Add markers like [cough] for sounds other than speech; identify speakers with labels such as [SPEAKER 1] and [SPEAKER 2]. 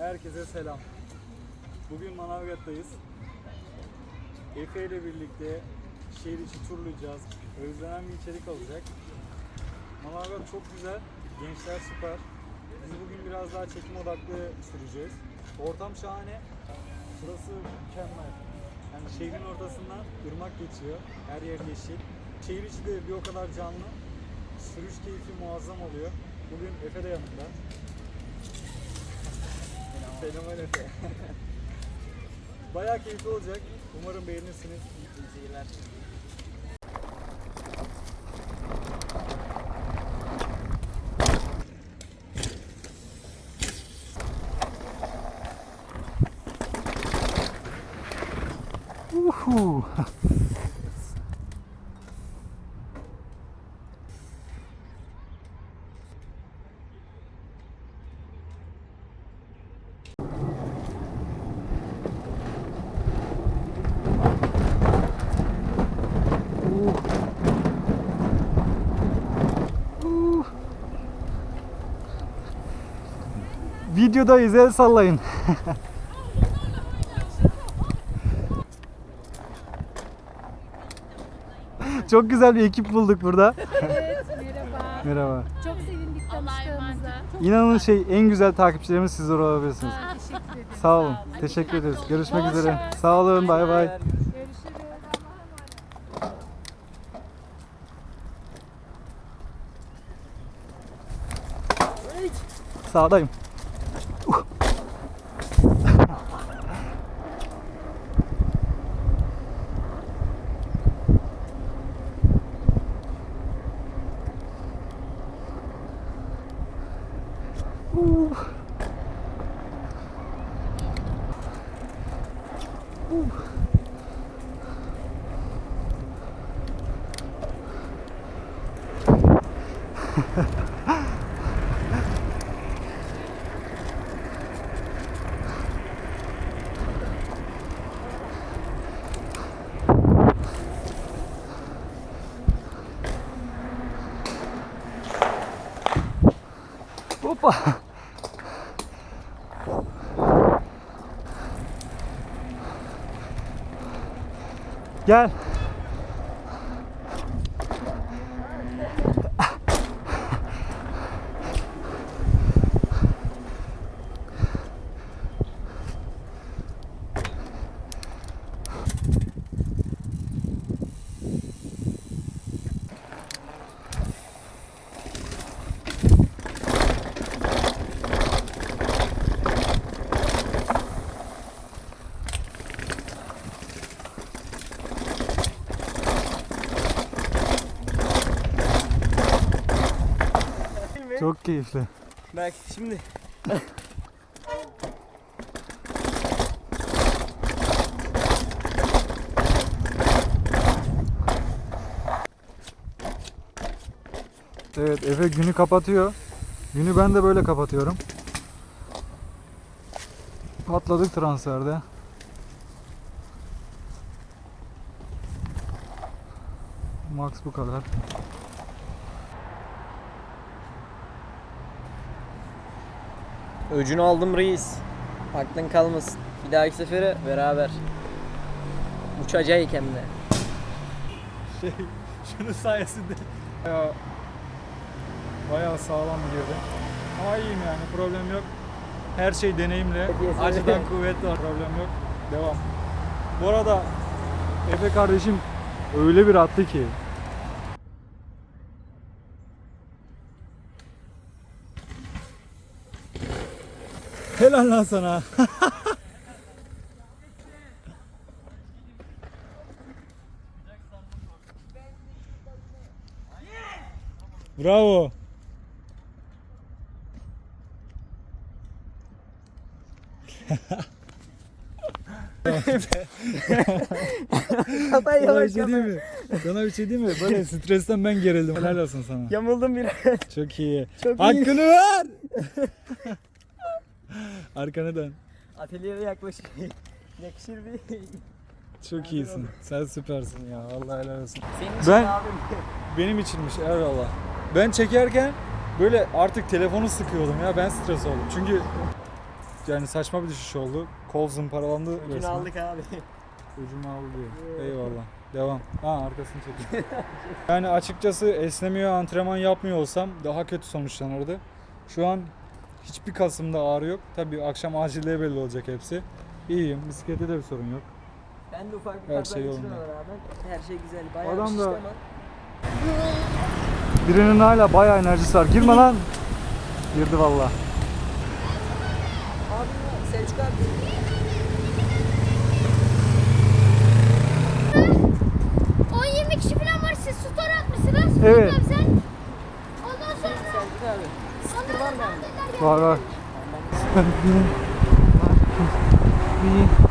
[SPEAKER 1] Herkese selam. Bugün Manavgat'tayız. Efe ile birlikte şehir içi turlayacağız. Özlenen bir içerik olacak. Manavgat çok güzel. Gençler süper. Biz bugün biraz daha çekim odaklı süreceğiz. Ortam şahane. Burası mükemmel. Yani şehrin ortasından ırmak geçiyor. Her yer yeşil. Şehir içi de bir o kadar canlı. Sürüş keyfi muazzam oluyor. Bugün Efe de yanımda. Fenomen Efe. [laughs] Bayağı keyifli olacak. Umarım beğenirsiniz. İyi seyirler.
[SPEAKER 2] Uhu. Videodayız el sallayın. Çok güzel bir ekip bulduk burada.
[SPEAKER 3] Evet, merhaba.
[SPEAKER 2] Merhaba.
[SPEAKER 3] Çok sevindik tanıştığımıza.
[SPEAKER 2] İnanın şey en güzel takipçilerimiz sizler olabilirsiniz.
[SPEAKER 3] Aa, teşekkür ederim.
[SPEAKER 2] Sağ olun. Teşekkür ederiz. Görüşmek
[SPEAKER 3] Bol
[SPEAKER 2] üzere.
[SPEAKER 3] şans.
[SPEAKER 2] Sağ olun. Bay bay.
[SPEAKER 3] Görüşürüz.
[SPEAKER 2] Sağdayım. Опа! Gel. Çok keyifli.
[SPEAKER 4] Bak şimdi.
[SPEAKER 2] Evet Efe günü kapatıyor. Günü ben de böyle kapatıyorum. Patladık transferde. Max bu kadar.
[SPEAKER 4] Öcünü aldım reis. Aklın kalmasın. Bir dahaki sefere beraber. Uçacağız hem de.
[SPEAKER 1] Şey, şunun sayesinde bayağı, bayağı sağlam bir girdi. Ama iyiyim yani problem yok. Her şey deneyimle. Acıdan kuvvetli problem yok. Devam. Bu arada
[SPEAKER 2] Efe kardeşim öyle bir attı ki.
[SPEAKER 1] Helal lan sana. [laughs] Bravo.
[SPEAKER 4] Kafayı
[SPEAKER 1] Sana bir şey diyeyim mi? Sana bir şey diyeyim mi? Böyle stresten ben gerildim. Helal olsun sana.
[SPEAKER 4] Yamıldım biraz.
[SPEAKER 1] Çok iyi.
[SPEAKER 4] Çok iyi.
[SPEAKER 1] Hakkını ver. Arkanı dön.
[SPEAKER 4] Atölyeye yaklaşık. [laughs] Yakışır bir.
[SPEAKER 1] Çok iyisin. Sen süpersin ya. Allah helal olsun.
[SPEAKER 4] Senin
[SPEAKER 1] Ben-
[SPEAKER 4] abim. [laughs]
[SPEAKER 1] Benim içinmiş eyvallah. Ben çekerken böyle artık telefonu sıkıyordum ya. Ben stres oldum. Çünkü yani saçma bir düşüş oldu. Kol zımparalandı
[SPEAKER 4] Ucunu
[SPEAKER 1] resmen.
[SPEAKER 4] aldık abi.
[SPEAKER 1] Ucunu aldı diyor. Eyvallah. Devam. Ha arkasını çekin. [laughs] yani açıkçası esnemiyor, antrenman yapmıyor olsam daha kötü sonuçlanırdı. Şu an hiçbir kasımda ağrı yok. Tabii akşam acilliğe belli olacak hepsi. İyiyim. Bisiklette de bir sorun yok.
[SPEAKER 4] Ben de ufak bir
[SPEAKER 1] Her
[SPEAKER 4] kaza
[SPEAKER 1] şey
[SPEAKER 4] geçirmeme
[SPEAKER 1] yolunda.
[SPEAKER 4] rağmen her şey güzel. Bayağı
[SPEAKER 1] Adam da-
[SPEAKER 4] ama.
[SPEAKER 1] Birinin hala bayağı enerjisi var. Girme lan. Girdi valla.
[SPEAKER 4] Abi Selçuk abi.
[SPEAKER 5] O 20 kişi falan var siz story atmışsınız.
[SPEAKER 1] Evet.
[SPEAKER 5] Abi sen. Ondan sonra
[SPEAKER 4] Selçuk abi. Sticker var mı
[SPEAKER 1] Var var. [laughs]